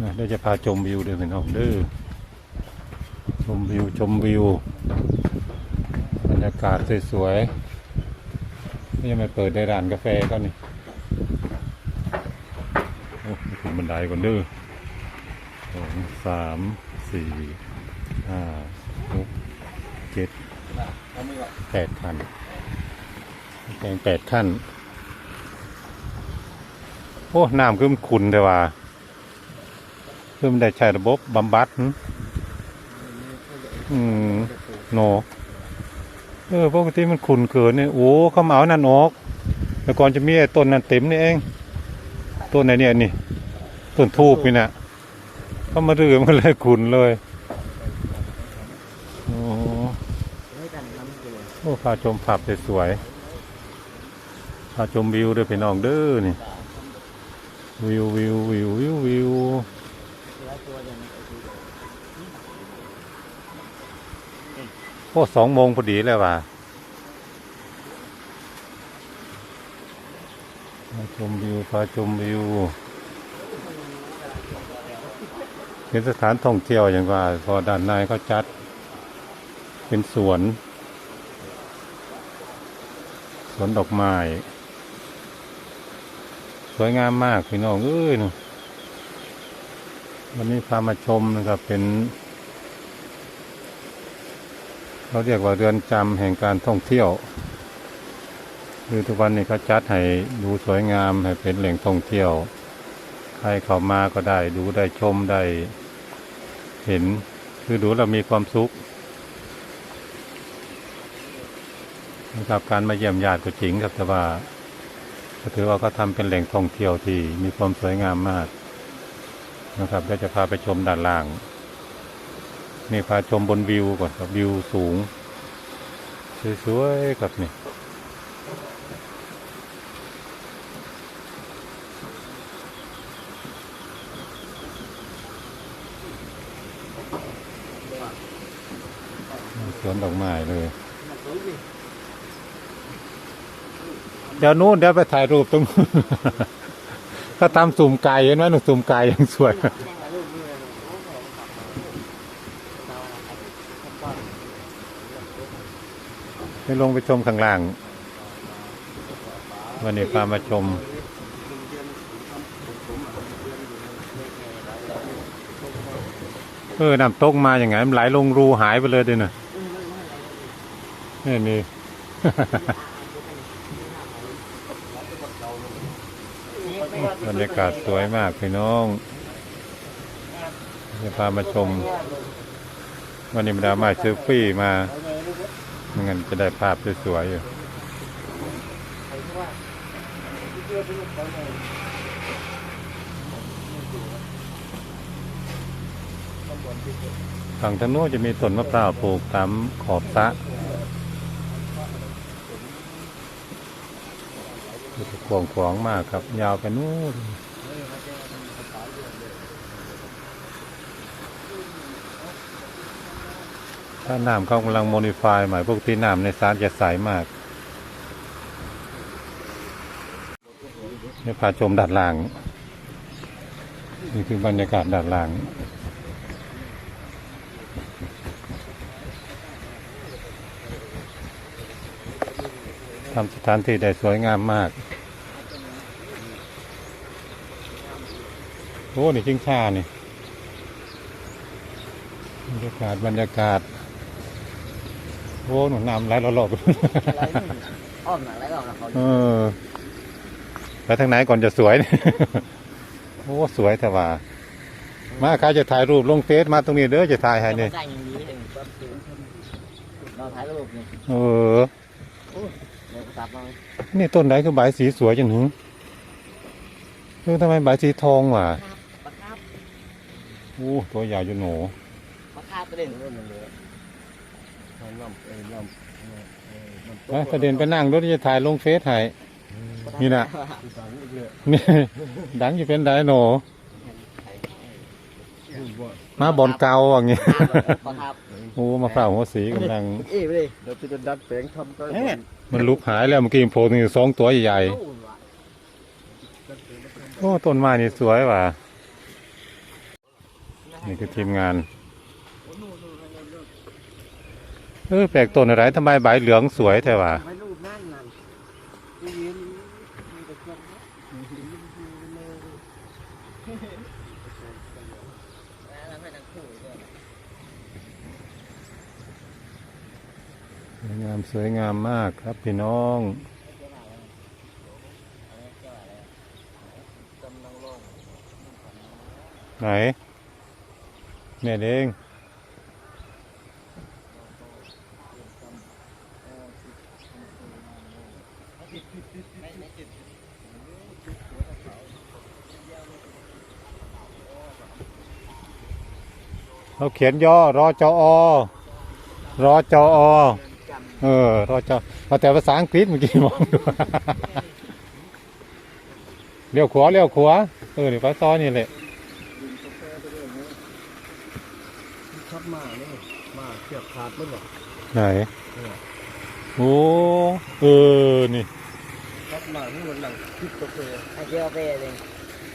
นะเดี๋ยวจะพาชมวิวเด้อพี่น้องเด้อชมวิวชมวิวบรรยากาศสวยๆนี่ยังไม่เปิดในร้านกาแฟก็นี่โอ้ขึ้นบันไดก่อนเด้อสองสามสี่ห้าหกเจ็ดแปดขั้นแปลงแปดขั้น โอ้ น้ำคือมันขุนแต่ว่า คือมันได้ใช้ระบบบำบัดอืมโนเออปกติมันขุนเกินเนี่ยโอ้เขามาเอานั่นออกแต่ก่อนจะมีไอ้ต้นนั่นเต็มนี่เองต้นไหนเนี่ยนี่ต้นทูบนี่นะเขามารื้อมันเลยขุนเลยโอ้โอ้พาชมผับสวยๆพาชมวิวด้อพี่น้องเด้อนี่วิววิววิววิววิว อ้สองโมงพอดีเลยว่ะมาชมวิวพาชมวิวเป็นสถานท่องเที่ยวอย่างว่า พอด้านในเขาจัด เป็นสวน สวนดอกไม้ สวยงามมากพี่น้องเอ้ยนูวันนี้พามาชมนะครับเป็น เขาเรียกว่าเรือนจำแห่งการท่องเที่ยวคือทุกวันนี้เขาจัดให้ดูสวยงามให้เป็นแหล่งท่องเที่ยว ใครเข้ามาก็ได้ดูได้ชมได้ เห็นคือดูเรามีความสุขนะครับการมาเยี่ยมญาติก็จริงครับแต่ว่าก็ถือว่าเขาทำเป็นแหล่งท่องเที่ยวที่มีความสวยงามมากนะครับเดี๋ยวจะพาไปชมด้านล่าง นี่พาชมบนวิวก่อนครับวิวสูง สวยๆครับนี่สวนดอกไม้เลย เดี๋ยวนู้นเดี๋ยวไปถ่ายรูปตรงนู้นก็ทำสุ่มไก่เห็นไหมหนูสุ่มไก่ยังสวย ไปลงไปชมข้างล่าง วันนี้พามาชม เออน้ำตกมาอย่างไงมันไหลลงรูหายไปเลยด้วยนะนี่นี่ บรรยากาศสวยมากพี่น้องจะพามาชม วันนี้มาดามาเซลฟี่มา งั้นจะได้ภาพสวยๆอยู่ฝั่งทางโน้นจะมีต้นมะพร้าวปลูกตามขอบสระกว้างขวางมากครับ ยาวไปนู่น ถ้าน้ำเขากำลังโมดิฟายใหม่พวกที่น้ำในสารจะใสมากนี่พาชมด้านล่าง นี่คือบรรยากาศด้านล่างทำสถานที่ได้สวยงามมาก โอ้ นี่จิงชานี่ บรรยากาศ บรรยากาศ โอ้หนุนน้ำไหลรอบอ้อมหนังแล้วก็เขาๆเออไปทางไหนก่อนจะสวยเนี่ยโอ้สวยแต่ว่า มาใครจะถ่ายรูปลงเฟซมาตรงนี้เด้อจะถ่ายให้นี่ใกล้อย่างนี้เลยเราถ่ายรูปนี่เออเดี๋ยวตัดมานี่ต้นไหนคือใบสีสวยจังหึเออทำไมใบสีทองว่ะปลาคาบโอ้ตัวใหญ่อยู่หนูปลาคาบประเด็น ไประเด็นไปนั่งรถจะถ่ายลงเฟซให้นี่นะนี่ดังอยู่เป็นไดโหนมาบอลเกาอย่างเงี้ยโอ้มาฝ่าหัวสีกำลังเอ้เลยเดี๋ยวจะดัดแปลงทำก็มันลุกหายแล้วเมื่อกี้โผล่ถึงสองตัวใหญ่โอ้ต้นไม้นี่สวยว่ะนี่คือทีมงาน เออแปลกต้นอะไรทำไมใบเหลืองสวยแท้วะไม่รูปนั่นนั่นที่ยืนมีแต่เครื่องนะแล้วไม่ต้องคู่ด้วยสวยงามสวยงามมากครับพี่น้องไหนแม่เอง เราเขียนย่อรอจอรอจอเออรอจอเอาแต่ภาษาอังกฤษเมื่อกี้มองดูเลี้ยวขวาเลี้ยวขวาเออเดี๋ยวไปซ้อนนี่แหละขับมาเนี่ยมาเชือกขาดมั้งหรอไหนโอ้เออนี่ขับมาที่มันหลังคิดกาแฟไอเชือกกาแฟเลย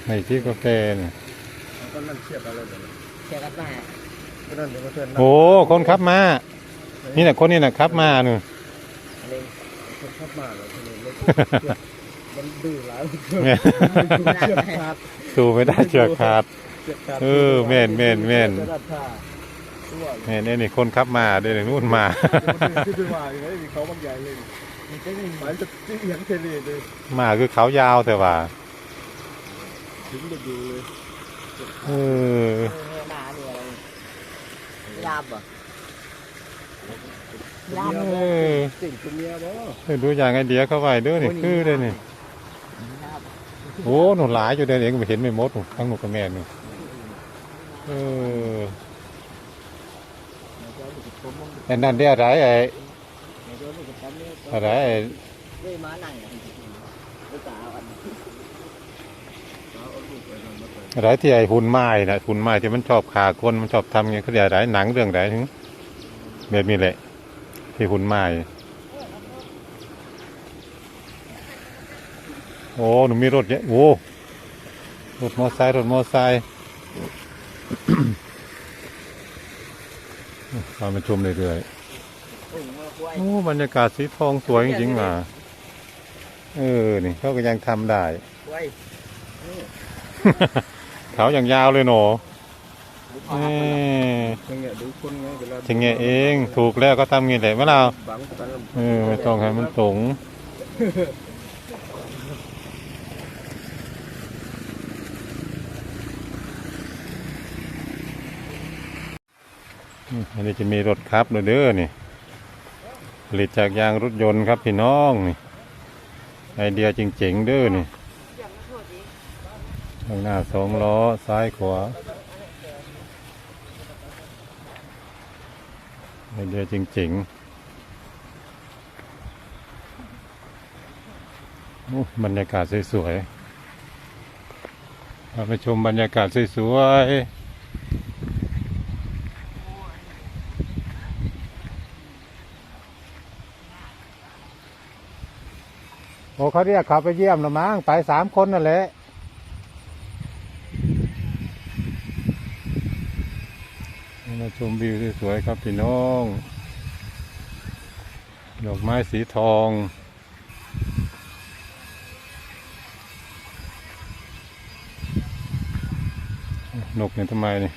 ไอ้ที่กาแฟเนี่ยก็นั่นเชือกอะไรแบบนี้เชือกกาแฟก็ นั่นเดี๋ยวมาเชิญโอ้คนขับมา นี่แหละคนนี่แหละขับมาหนึ่งเลยคนขับมาเลยทีนี้เลยมันดื้อหลายแม่เชือกขาดสู้ไม่ได้เชือกขาด เชือกขาดเออแม่นแม่นแม่น จะดัดผ้าตัวนี่นี่นี่คนขับมาเดี๋ยวนู่นมา ที่ไปว่าอย่างไรมีเขาบางใหญ่เลยมันจะไม่หมายจะจิ้งยังเทเลเลยมาคือเขายาวแต่ว่า ถึงจะอยู่เลยเออหนาเนี่ยอะไร ยาบเหรอเออสิ่งตัวเมียบ่เออดูอย่างไอเดียเข้าไว้เด้วยนี่คือเลยนี่ยาบโอ้หนูหลายอยู่เดี๋ยวเองไม่เห็นไม่หมดหนูทั้งหนูกับแม่หนูเออไอ้นั่นเรียกอะไรไอ้ในตัวลูกกับผมเนี่ยอะไรไอ้ ด้วยม้านั่งอะด้วยตาอัน อะไรที่ไอ้หุ่นไม้นะหุ่นไม้ที่มันชอบขาคนมันชอบทำไงเขาเรียกอะไรหนังเรื่องไหนถึงแบบนี้แหละที่หุ่นไม้โอ้หนูมีรถเยอะโอ้รถมอไซค์รถมอไซค์พามาชมเรื่อยๆโอ้ยวโอ้บรรยากาศสีทองสวยจริงๆว่ะเออ นี่เขาก็ยังทำได้ เขาอย่างยาวเลยหนูเออยังไงดูคนไงเวลาถึงไงเองถูกแล้วก็ทำงี้แหละเมื่อเราบังตาเออไม่ต้องให้มันสูงอืมอันนี้จะมีรถครับเด้อนี่ผลิตจากยางรถยนต์ครับพี่น้องนี่ไอเดียจริงๆเด้อนี่ ข้างหน้าสองล้อซ้ายขวาไอเดียจริงๆบรรยากาศสวยๆเราไปชมบรรยากาศสวยๆโอ้เขาเรียกเขาไปเยี่ยมละมั้งไปสามคนนั่นแหละ มาชมวิวสวยๆครับพี่น้อง ดอกไม้สีทอง นกเนี่ยทำไมนี่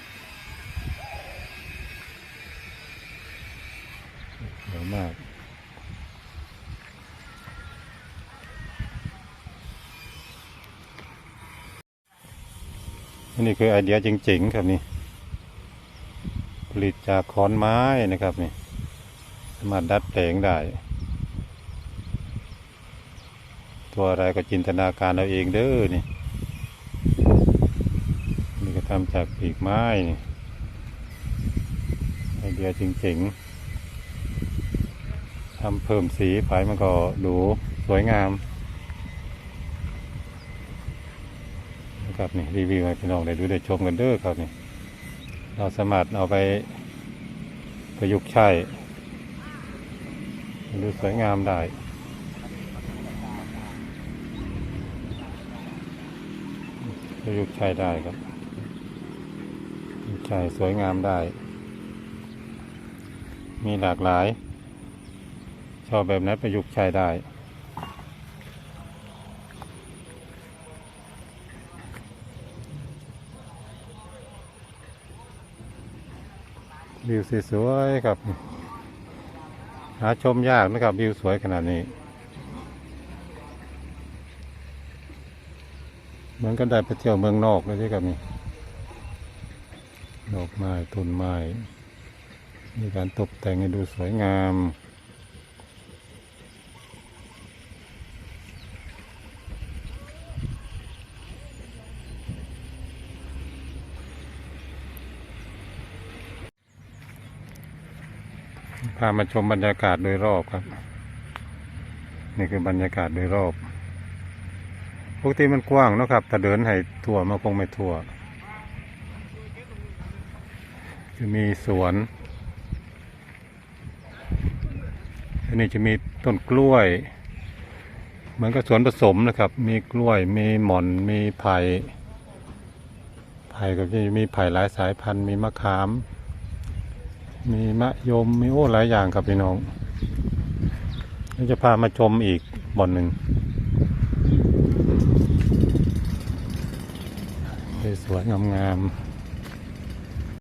สวยมากอันนี้คือไอเดียจริงๆครับนี่ ลิตจากขอนไม้นะครับนี่สามารถดัดแปลงได้ ตัวอะไรก็จินตนาการเอาเองเด้อนี่นี่ก็ทำจากปีกไม้นี่ไอเดียจริงๆทำเพิ่มสีไปมันก็ดูสวยงามนะครับนี่รีวิวให้พี่น้องได้ดูได้ชมกันเด้อครับนี่ เราสามารถเอาไปประยุกต์ใช้ดูสวยงามได้ประยุกต์ใช้ได้ครับใช่สวยงามได้ มีหลากหลาย ชอบแบบไหนประยุกต์ใช้ได้ วิวสวยๆครับ หาชมยากนะครับวิวสวยขนาดนี้ เหมือนกันได้ไปเที่ยวเมืองนอกเลยที่กับนี่ดอกไม้ต้นไม้มีการตกแต่งให้ดูสวยงาม พามาชมบรรยากาศโดยรอบครับ นี่คือบรรยากาศโดยรอบปกติมันกว้างเนะครับแต่เดินให้ทั่วมันคงไม่ทั่วจะมีสวนอันนี้จะมีต้นกล้วย เหมือนกับสวนผสมนะครับ มีกล้วยมีหม่อนมีไผ่ไผ่ก็จะมีไผ่หลายสายพันธุ์มีมะขาม มีมะยมมีโอ้หลายอย่างครับพี่น้องเราจะพามาชมอีกบ่อนหนึ่งสวยงามๆ